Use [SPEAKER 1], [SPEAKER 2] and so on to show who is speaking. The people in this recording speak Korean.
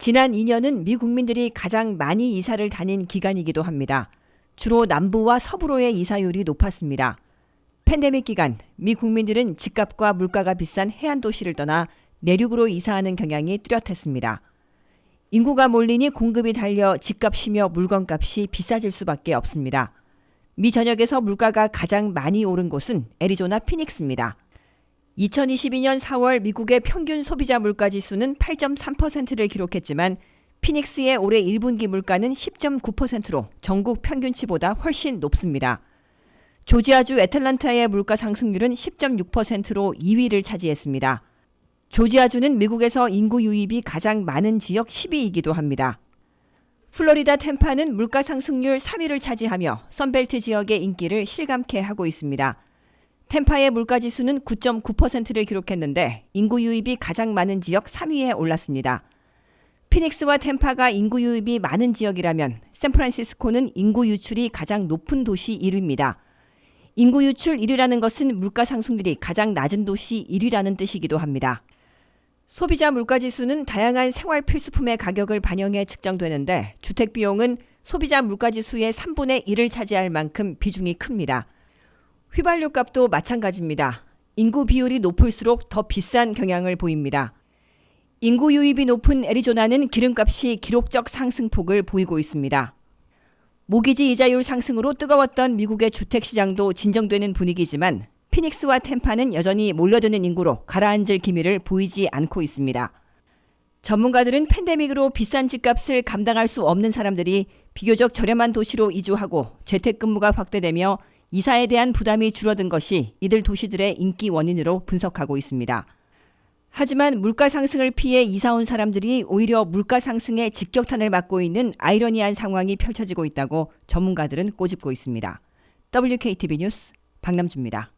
[SPEAKER 1] 지난 2년은 미 국민들이 가장 많이 이사를 다닌 기간이기도 합니다. 주로 남부와 서부로의 이사율이 높았습니다. 팬데믹 기간, 미 국민들은 집값과 물가가 비싼 해안 도시를 떠나 내륙으로 이사하는 경향이 뚜렷했습니다. 인구가 몰리니 공급이 달려 집값이며 물건값이 비싸질 수밖에 없습니다. 미 전역에서 물가가 가장 많이 오른 곳은 애리조나 피닉스입니다. 2022년 4월 미국의 평균 소비자 물가 지수는 8.3%를 기록했지만 피닉스의 올해 1분기 물가는 10.9%로 전국 평균치보다 훨씬 높습니다. 조지아주 애틀란타의 물가 상승률은 10.6%로 2위를 차지했습니다. 조지아주는 미국에서 인구 유입이 가장 많은 지역 10위이기도 합니다. 플로리다 템파는 물가 상승률 3위를 차지하며 선벨트 지역의 인기를 실감케 하고 있습니다. 템파의 물가 지수는 9.9%를 기록했는데 인구 유입이 가장 많은 지역 3위에 올랐습니다. 피닉스와 템파가 인구 유입이 많은 지역이라면 샌프란시스코는 인구 유출이 가장 높은 도시 1위입니다. 인구 유출 1위라는 것은 물가 상승률이 가장 낮은 도시 1위라는 뜻이기도 합니다. 소비자 물가 지수는 다양한 생활 필수품의 가격을 반영해 측정되는데 주택 비용은 소비자 물가 지수의 3분의 1을 차지할 만큼 비중이 큽니다. 휘발유 값도 마찬가지입니다. 인구 비율이 높을수록 더 비싼 경향을 보입니다. 인구 유입이 높은 애리조나는 기름값이 기록적 상승폭을 보이고 있습니다. 모기지 이자율 상승으로 뜨거웠던 미국의 주택 시장도 진정되는 분위기지만 피닉스와 템파는 여전히 몰려드는 인구로 가라앉을 기미를 보이지 않고 있습니다. 전문가들은 팬데믹으로 비싼 집값을 감당할 수 없는 사람들이 비교적 저렴한 도시로 이주하고 재택근무가 확대되며 이사에 대한 부담이 줄어든 것이 이들 도시들의 인기 원인으로 분석하고 있습니다. 하지만 물가 상승을 피해 이사 온 사람들이 오히려 물가 상승에 직격탄을 맞고 있는 아이러니한 상황이 펼쳐지고 있다고 전문가들은 꼬집고 있습니다. WKTV 뉴스 박남주입니다.